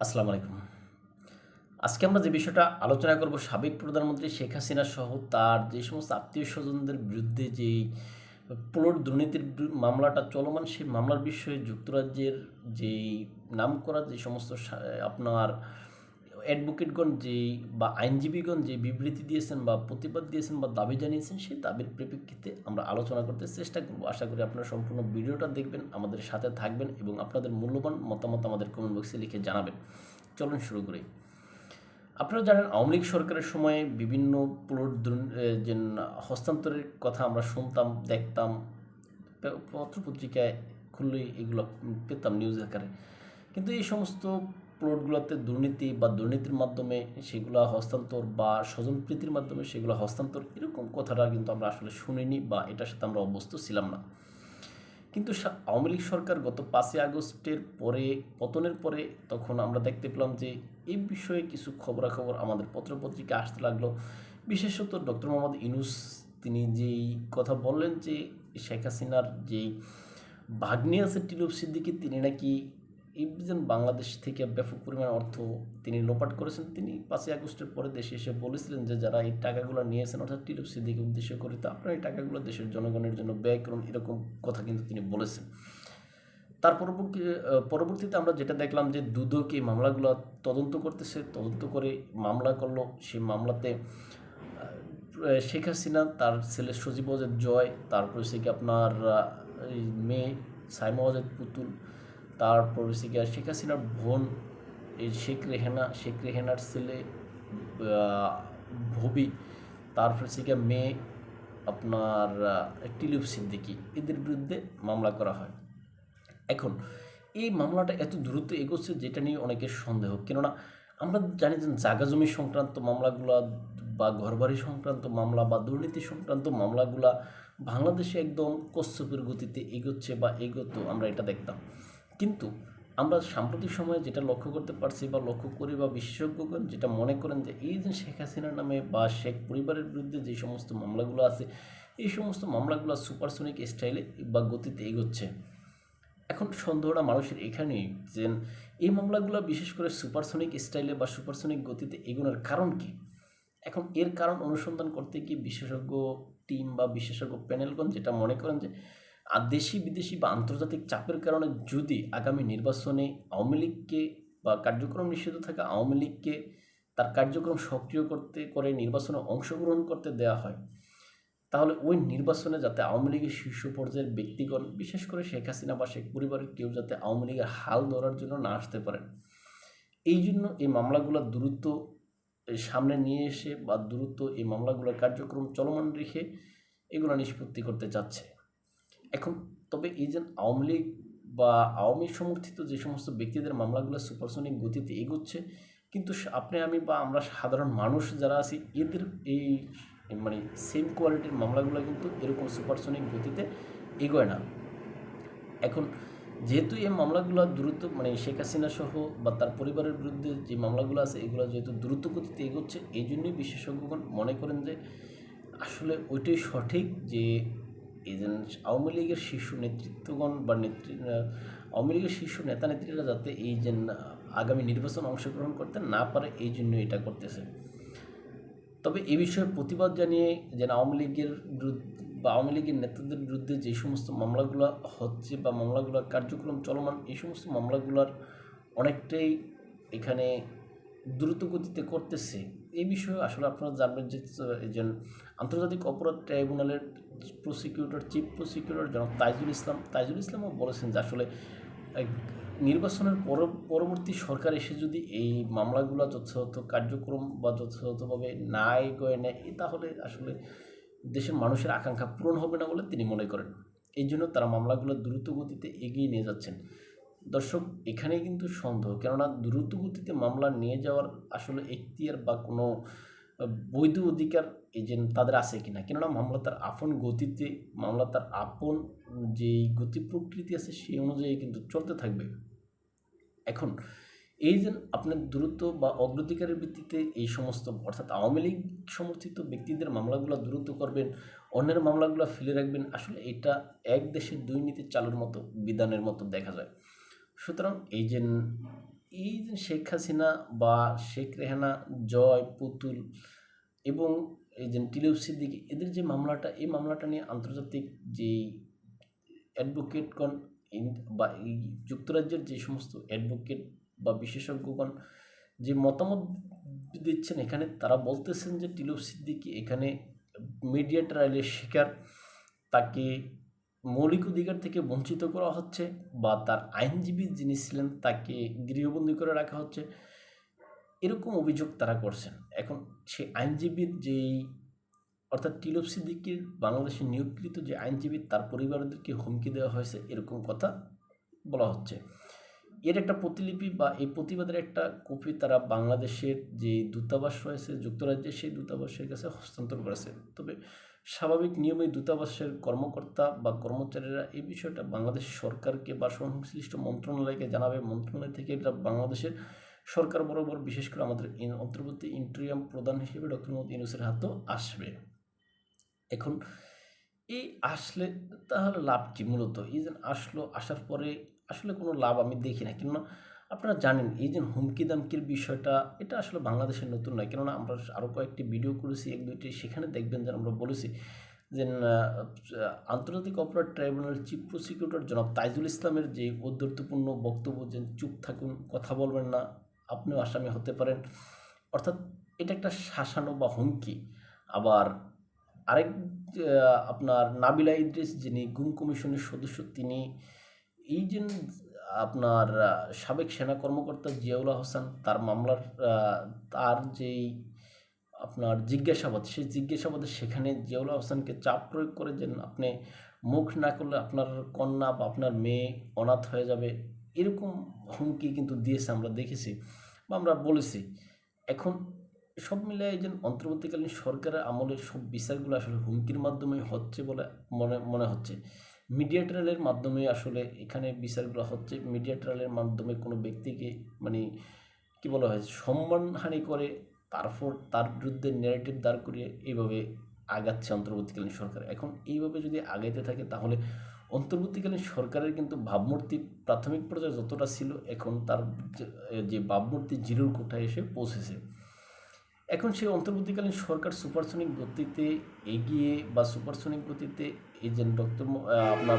আসসালামু আলাইকুম। আজকে আমরা যে বিষয়টা আলোচনা করব সাবেক প্রধানমন্ত্রী শেখ হাসিনা সহ তার যে সমস্ত আত্মীয় স্বজনদের বিরুদ্ধে যেই প্লট দুর্নীতির মামলাটা চলমান, সেই মামলার বিষয়ে যুক্তরাজ্যের যেই নাম করা যে সমস্ত আপনার অ্যাডভোকেটগণ যেই বা আইনজীবীগণ যে বিবৃতি দিয়েছেন বা প্রতিবাদ দিয়েছেন বা দাবি জানিয়েছেন, সেই দাবির প্রেক্ষিতে আমরা আলোচনা করতে চেষ্টা করব। আশা করি আপনারা সম্পূর্ণ ভিডিওটা দেখবেন, আমাদের সাথে থাকবেন এবং আপনাদের মূল্যবান মতামত আমাদের কমেন্ট বক্সে লিখে জানাবেন। চলুন শুরু করি। আপনারা জানেন, আওয়ামী লীগ সরকারের সময়ে বিভিন্ন প্লট যে হস্তান্তরের কথা আমরা শুনতাম, দেখতাম পত্রপত্রিকায় খুললেই এগুলো পেতাম নিউজ আকারে। কিন্তু এই সমস্ত প্লটগুলোতে দুর্নীতি বা দুর্নীতির মাধ্যমে সেগুলো হস্তান্তর বা স্বজনপ্রীতির মাধ্যমে সেগুলো হস্তান্তর এরকম কথাটা কিন্তু আমরা আসলে শুনিনি বা এটার সাথে আমরা অভ্যস্ত ছিলাম না। কিন্তু আওয়ামী লীগ সরকার গত পাঁচই আগস্টের পরে, পতনের পরে তখন আমরা দেখতে পেলাম যে এই বিষয়ে কিছু খবরাখবর আমাদের পত্রপত্রিকা আসতে লাগল। বিশেষত ডক্টর মোহাম্মদ ইনুস তিনি যেই কথা বললেন যে শেখ হাসিনার যেই ভাগ্নি আছে টিলুপ সিদ্দিকি, তিনি নাকি যে বাংলাদেশ থেকে ব্যাপক পরিমাণ অর্থ তিনি লোপাট করেছেন। তিনি পাঁচই আগস্টের পরে দেশে এসে বলেছিলেন যে, যারা এই টাকাগুলো নিয়েছেন অর্থাৎ টিলুপ সিদ্দিকে উদ্দেশ্য করে, তো আপনারা এই টাকাগুলো দেশের জনগণের জন্য ব্যয় করুন। এরকম কথা কিন্তু তিনি বলেছেন। তার পরবর্তী পরবর্তীতে আমরা যেটা দেখলাম যে, দুদক এই মামলাগুলো তদন্ত করতেছে। তদন্ত করে মামলা করল। সেই মামলাতে শেখ হাসিনা, তার ছেলে সজীব অজেদ জয়, তারপর সে কি আপনার মেয়ে সাইমা অজেদ পুতুল তারপর হচ্ছে কি শেখ হাসিনার বোন, এই শেখ রেহেনা, শেখ রেহেনার ছেলে ভবি, তারপর হচ্ছে গিয়া মেয়ে, আপনার টিলিপ সিদ্দিকি, এদের বিরুদ্ধে মামলা করা হয়। এখন, এই মামলাটা এত দ্রুত এগোচ্ছে যেটা নিয়ে অনেকের সন্দেহ। কেননা, আমরা জানি যে জাগা জমি সংক্রান্ত মামলাগুলা বা ঘরবাড়ি সংক্রান্ত মামলা বা দুর্নীতি সংক্রান্ত মামলাগুলা বাংলাদেশে একদম কচ্ছপের গতিতে এগোচ্ছে বা এগোতো, আমরা এটা দেখতাম। কিন্তু আমরা সাম্প্রতিক সময়ে যেটা লক্ষ্য করতে পারছি বা লক্ষ্য করি বা বিশেষজ্ঞগণ যেটা মনে করেন যে এই যে শেখ হাসিনার নামে বা শেখ পরিবারের বিরুদ্ধে যে সমস্ত মামলাগুলো আছে, এই সমস্ত মামলাগুলো সুপারসনিক স্টাইলে বা গতিতে এগোচ্ছে। এখন সন্দেহটা মানুষের এখানেই যে এই মামলাগুলো বিশেষ করে সুপারসনিক স্টাইলে বা সুপারসনিক গতিতে এগোনোর কারণ কি? এখন এর কারণ অনুসন্ধান করতে গিয়ে বিশেষজ্ঞ টিম বা বিশেষজ্ঞ প্যানেলগণ যেটা মনে করেন যে আর দেশি বিদেশি বা আন্তর্জাতিক চাপের কারণে যদি আগামী নির্বাচনে আওয়ামী লীগকে বা কার্যক্রম নিষিদ্ধ থাকা আওয়ামী লীগকে তার কার্যক্রম সক্রিয় করতে, করে নির্বাচনে অংশগ্রহণ করতে দেওয়া হয়, তাহলে ওই নির্বাচনে যাতে আওয়ামী লীগের শীর্ষ পর্যায়ের ব্যক্তিগণ, বিশেষ করে শেখ হাসিনা বা শেখ পরিবারের কেউ যাতে আওয়ামী লীগের হাল ধরার জন্য না আসতে পারেন। এই জন্য এই মামলাগুলো দ্রুত সামনে নিয়ে এসে বা দ্রুত এই মামলাগুলোর কার্যক্রম চলমান রেখে এগুলো নিষ্পত্তি করতে চাচ্ছে। এখন তবে এই যে আওয়ামী লীগ বা আওয়ামী সমর্থিত যে সমস্ত ব্যক্তিদের মামলাগুলো সুপারসনিক গতিতে এগোচ্ছে, কিন্তু আপনি, আমি বা আমরা সাধারণ মানুষ যারা আছি, এদের এই মানে সেম কোয়ালিটির মামলাগুলো কিন্তু এরকম সুপারসনিক গতিতে এগোয় না। এখন যেহেতু এই মামলাগুলো দ্রুত মানে শেখ হাসিনা সহ বা তার পরিবারের বিরুদ্ধে যে মামলাগুলো আছে, এগুলো যেহেতু দ্রুত গতিতে এগোচ্ছে, এই জন্যই বিশেষজ্ঞগণ মনে করেন যে আসলে ওইটাই সঠিক যে এই আওয়ামী লীগের শীর্ষ নেতৃত্বগণ বা নেতৃ আওয়ামী লীগের শীর্ষ নেতা নেত্রীরা যাতে এই যে আগামী নির্বাচন অংশগ্রহণ করতে না পারে, এই জন্য এটা করতেছে। তবে এ বিষয়ে প্রতিবাদ জানিয়ে যেন আওয়ামী লীগের বিরুদ্ধে বা আওয়ামী লীগের নেতাদের বিরুদ্ধে যে সমস্ত মামলাগুলো হচ্ছে বা মামলাগুলোর কার্যক্রম চলমান এই সমস্ত মামলাগুলোর অনেকটাই এখানে দ্রুত গতিতে করতেছে। এই বিষয়ে আসলে আপনারা জানবেন যে যে আন্তর্জাতিক অপরাধ ট্রাইব্যুনালের প্রসিকিউটর, চিফ প্রসিকিউটর জনাব তাইজুল ইসলাম। তাইজুল ইসলামও বলেছেন যে, আসলে নির্বাচনের পর, পরবর্তী সরকার এসে যদি এই মামলাগুলো যথাযথ কার্যক্রম বা যথাযথভাবে না এগোয় নেয় তাহলে আসলে দেশের মানুষের আকাঙ্ক্ষা পূরণ হবে না বলে তিনি মনে করেন। এই জন্য তারা মামলাগুলো দ্রুত গতিতে এগিয়ে নিয়ে যাচ্ছেন। দর্শক এখানে কিন্তু সন্দেহ। কেননা দ্রুত গতিতে মামলা নিয়ে যাওয়ার আসলে এখতিয়ার বা কোনো বৈধ অধিকার যে তাদের আছে কিনা। কেননা মামলা তার আপন গতিতে, মামলা তার আপন যেই গতি প্রকৃতি আছে সেই অনুযায়ী কিন্তু চলতে থাকবে। এখন, এই যে আপনার দ্রুত বা অগ্রাধিকারের ভিত্তিতে এই সমস্ত, অর্থাৎ আওয়ামী লীগ সমর্থিত ব্যক্তিদের মামলাগুলো দ্রুত করবেন, অন্যের মামলাগুলো ফেলে রাখবেন, আসলে এটা এক দেশের দুই নীতি চালুর মতো বিধানের মতো দেখা যায়। সুতরাং এই যে এই যে শেখ হাসিনা বা শেখ রেহানা, জয়, পুতুল এবং এই যে টিলিপ সিদ্দিকি, এদের যে মামলাটা, এই মামলাটা নিয়ে আন্তর্জাতিক যেই অ্যাডভোকেটগণ বা এই যুক্তরাজ্যের যে সমস্ত অ্যাডভোকেট বা বিশেষজ্ঞগণ যে মতামত দিচ্ছেন এখানে, তারা বলতেছেন যে টিলুপ সিদ্দিকি এখানে মিডিয়া ট্রায়ালের শিকার। তাকে মৌলিক অধিকার থেকে বঞ্চিত করা হচ্ছে বা তার আইনজীবী যিনি ছিলেন তাকে গৃহবন্দী করে রাখা হচ্ছে, এরকম অভিযোগ তারা করছেন। এখন সে আইনজীবীর যেই, অর্থাৎ টিলপ সিদ্দিকির বাংলাদেশে নিয়োগকৃত যে আইনজীবী, তার পরিবারদেরকে হুমকি দেওয়া হয়েছে, এরকম কথা বলা হচ্ছে। এর একটা প্রতিলিপি বা এই প্রতিবাদের একটা কপি তারা বাংলাদেশের যে দূতাবাস রয়েছে, যুক্তরাজ্যের সেই দূতাবাসের কাছে হস্তান্তর করেছে। তবে স্বাভাবিক নিয়মে দূতাবাসের কর্মকর্তা বা কর্মচারীরা এই বিষয়টা বাংলাদেশ সরকারকে বা সংশ্লিষ্ট মন্ত্রণালয়কে জানাবে। মন্ত্রণালয় থেকে এটা বাংলাদেশের সরকার বরাবর বিশেষ করে আমাদের অন্তর্বর্তী ইন্টারিয়াম প্রধান হিসেবে ডক্টর মোহাম্মদ ইউনুসের হাতেও আসবে। এখন এই আসলে তাহলে লাভ কি মূলত এই যে আসলো, আসার পরে আসলে কোনো লাভ আমি দেখি না। কেননা আপনারা জানেন, এই যে হুমকি দামকির বিষয়টা, এটা আসলে বাংলাদেশের নতুন নয়। কেননা আমরা আরও কয়েকটি ভিডিও করেছি, এক দুইটি সেখানে দেখবেন যে আমরা বলেছি যে আন্তর্জাতিক অপরাধ ট্রাইব্যুনাল চিফ প্রসিকিউটর জনাব তাইজুল ইসলামের যে ঔদ্ধত্যপূর্ণ বক্তব্য যে, চুপ থাকুন, কথা বলবেন না, আপনিও আসামি হতে পারেন। অর্থাৎ এটা একটা শাসানো বা হুমকি। আবার আরেক আপনার নাবিলা ইদ্রিস যিনি গুম কমিশনের সদস্য, তিনি এই যে আপনার সাবেক সেনা কর্মকর্তা জিয়াউল হাসান, তার মামলার তার যেই আপনার জিজ্ঞাসাবাদ, সেই জিজ্ঞাসাবাদে সেখানে জিয়াউল হাসানকে চাপ প্রয়োগ করে যে আপনি মুখ না করলে আপনার কন্যা বা আপনার মেয়ে অনাথ হয়ে যাবে, এরকম হুমকি কিন্তু দিয়েছে, আমরা দেখেছি বা আমরা বলেছি। এখন সব মিলিয়ে এই যে অন্তর্বর্তীকালীন সরকারের আমলের সব বিচারগুলো আসলে হুমকির মাধ্যমে হচ্ছে বলে মনে মনে হচ্ছে। মিডিয়া ট্রায়ালের মাধ্যমে আসলে এখানে বিচারগুলো হচ্ছে। মিডিয়া ট্রায়ালের মাধ্যমে কোনো ব্যক্তিকে মানে কি বলা হয়, সম্মানহানি করে তারপর তার বিরুদ্ধে ন্যারেটিভ দাঁড় করিয়ে এইভাবে আগাচ্ছে অন্তর্বর্তীকালীন সরকার। এখন এইভাবে যদি আগাইতে থাকে তাহলে অন্তর্বর্তীকালীন সরকারের কিন্তু ভাবমূর্তি, প্রাথমিক পর্যায়ে যতটা ছিল, এখন তার যে ভাবমূর্তি জিরোর কোঠায় এসে পৌঁছেছে। এখন সেই অন্তর্বর্তীকালীন সরকার সুপারসনিক গতিতে এগিয়ে বা সুপারসনিক গতিতে এই যে ডক্টর আপনার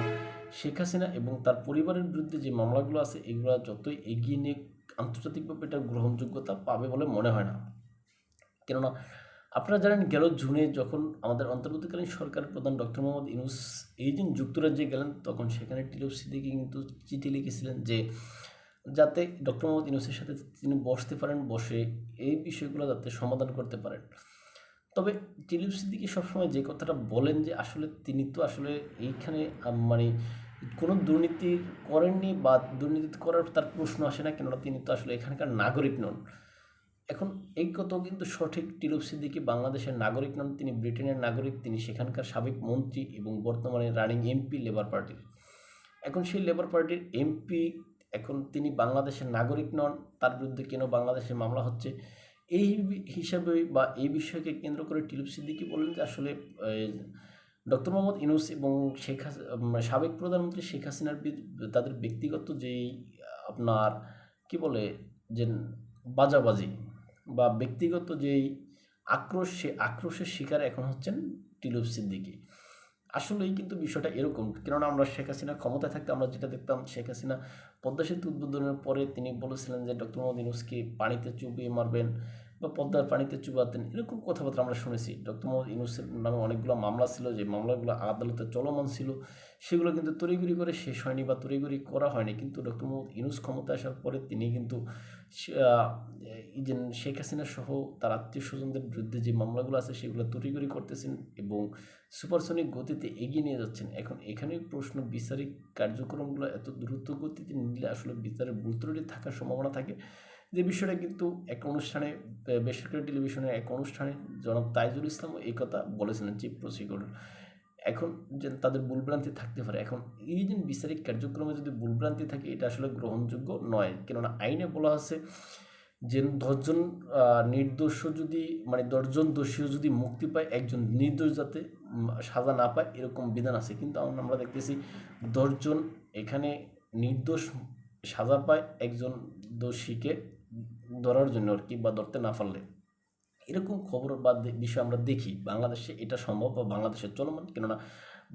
শেখ হাসিনা এবং তার পরিবারের বিরুদ্ধে যে মামলাগুলো আছে, এগুলো যতই এগিয়ে নিয়ে আন্তর্জাতিকভাবে এটার গ্রহণযোগ্যতা পাবে বলে মনে হয় না। কেননা আপনারা জানেন, গেল জুনে যখন আমাদের অন্তর্বর্তীকালীন সরকার প্রধান ডক্টর মোহাম্মদ ইউনুস এই দিন যুক্তরাজ্যে গেলেন, তখন সেখানে টিলুপ সিদ্দিকি কিন্তু চিঠি লিখেছিলেন যে যাতে ডক্টর মোহাম্মদ ইউনুসের সাথে তিনি বসতে পারেন, বসে এই বিষয়গুলো যাতে সমাধান করতে পারেন। তবে টিলিপ সিদ্দিকি সবসময় যে কথাটা বলেন যে আসলে তিনি তো আসলে এইখানে মানে কোনো দুর্নীতি করেননি বা দুর্নীতি করার তার প্রশ্ন আসে না, কেননা তিনি তো আসলে এখানকার নাগরিক নন। এখন এই কত কিন্তু সঠিক টিলুপ সিদ্দিকি বাংলাদেশের নাগরিক নন, তিনি ব্রিটেনের নাগরিক, তিনি সেখানকার সাবেক মন্ত্রী এবং বর্তমানে রানিং এমপি লেবার পার্টির এখন সেই লেবার পার্টির এমপি এখন তিনি বাংলাদেশের নাগরিক নন, তার বিরুদ্ধে কেন বাংলাদেশে মামলা হচ্ছে? এই হিসাবে বা এই বিষয়কে কেন্দ্র করে টিলুপ সিদ্দিকি বলেন যে আসলে ডক্টর মোহাম্মদ ইনুস এবং শেখ সাবেক প্রধানমন্ত্রী শেখ হাসিনার তাদের ব্যক্তিগত যেই আপনার, কি বলে, যে বাজাবাজি বা ব্যক্তিগত যেই আক্রোশ, সে আক্রোশের শিকার এখন হচ্ছেন টিলুপ সিদ্দিকি। আসলেই কিন্তু বিষয়টা এরকম। কেননা আমরা শেখ হাসিনা ক্ষমতায় থাকতে আমরা যেটা দেখতাম, শেখ হাসিনা পদ্মা সেতু উদ্বোধনের পরে তিনি বলেছিলেন যে, ডক্টর মোহাম্মদ ইউনুসকে পানিতে চুবিয়ে মারবেন বা পদ্মার পানিতে চুবাতেন। এরকম কথাবার্তা আমরা শুনেছি। ডক্টর মোহাম্মদ ইউনুসের নামে অনেকগুলো মামলা ছিল, যে মামলাগুলো আদালতে চলমান ছিল। সেগুলো কিন্তু তড়িঘড়ি করে শেষ হয়নি বা তড়িঘড়ি করা হয়নি। কিন্তু ডক্টর মোহাম্মদ ইউনুস ক্ষমতা আসার পরে তিনি কিন্তু যে শেখ হাসিনা সহ তার আত্মীয় স্বজনদের বিরুদ্ধে যে মামলাগুলো আছে সেগুলো তড়িঘড়ি করতেছেন এবং সুপারসনিক গতিতে এগিয়ে নিয়ে যাচ্ছেন। এখন এখানে প্রশ্ন, বিচারিক কার্যক্রমগুলো এত দ্রুত গতিতে নিলে আসলে বিচারের ত্রুটি থাকার সম্ভাবনা থাকে? যে বিষয়টা কিন্তু এক অনুষ্ঠানে বেসরকারি টেলিভিশনের এক অনুষ্ঠানে জনাব তাইজুল ইসলামও এই কথা বলেছিলেন, চিফ প্রসিকিউটর। এখন যে তাদের ভুলভ্রান্তি থাকতে পারে। এখন এই যে বিচারিক কার্যক্রমে যদি ভুলভ্রান্তি থাকে, এটা আসলে গ্রহণযোগ্য নয়। কেননা আইনে বলা আছে যে দশজন নির্দোষ যদি মানে দশজন দোষীও যদি মুক্তি পায়, একজন নির্দোষ যাতে সাজা না পায়, এরকম বিধান আছে। কিন্তু আমরা দেখতেছি দশজন এখানে নির্দোষ সাজা পায় একজন দোষীকে ধরার জন্য আর কি বা ধরতে না পারলে। এরকম খবর বা বিষয় আমরা দেখি, বাংলাদেশে এটা সম্ভব বা বাংলাদেশের চলমান, কেননা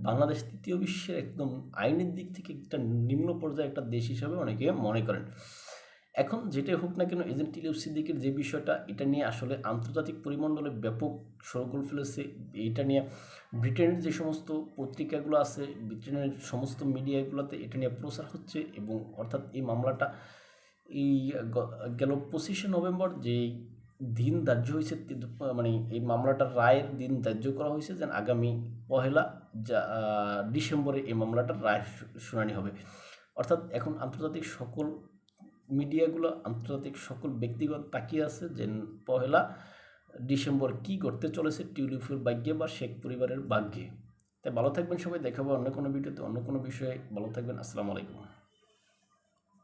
বাংলাদেশ তৃতীয় বিশ্বের একদম আইনের দিক থেকে একটা নিম্ন পর্যায়ে একটা দেশ হিসাবে অনেকে মনে করেন। এখন যেটাই হোক না কেন, এজেন্ট টিলিউ সিদ্দিকের যে বিষয়টা, এটা নিয়ে আসলে আন্তর্জাতিক পরিমণ্ডলে ব্যাপক সরগোল ফেলেছে। এটা নিয়ে ব্রিটেনের যে সমস্ত পত্রিকাগুলো আছে, ব্রিটেনের সমস্ত মিডিয়াগুলোতে এটা নিয়ে প্রচার হচ্ছে এবং অর্থাৎ এই মামলাটা এই গেল পঁচিশে নভেম্বর যেই দিন ধার্য হয়েছে মানে এই মামলাটার রায়ের দিন ধার্য করা হয়েছে যেন আগামী পহেলা যা ডিসেম্বরে এই মামলাটার রায় শুনানি হবে। অর্থাৎ এখন আন্তর্জাতিক সকল মিডিয়াগুলো, আন্তর্জাতিক সকল ব্যক্তিগত তাকিয়ে আছে যে পহেলা ডিসেম্বর কি করতে চলেছে টিউলিপের ভাগ্যে বা শেখ পরিবারের ভাগ্যে। তাই ভালো থাকবেন সবাই, দেখাবো অন্য কোনো ভিডিওতে অন্য কোনো বিষয়ে। ভালো থাকবেন, আসসালামু আলাইকুম।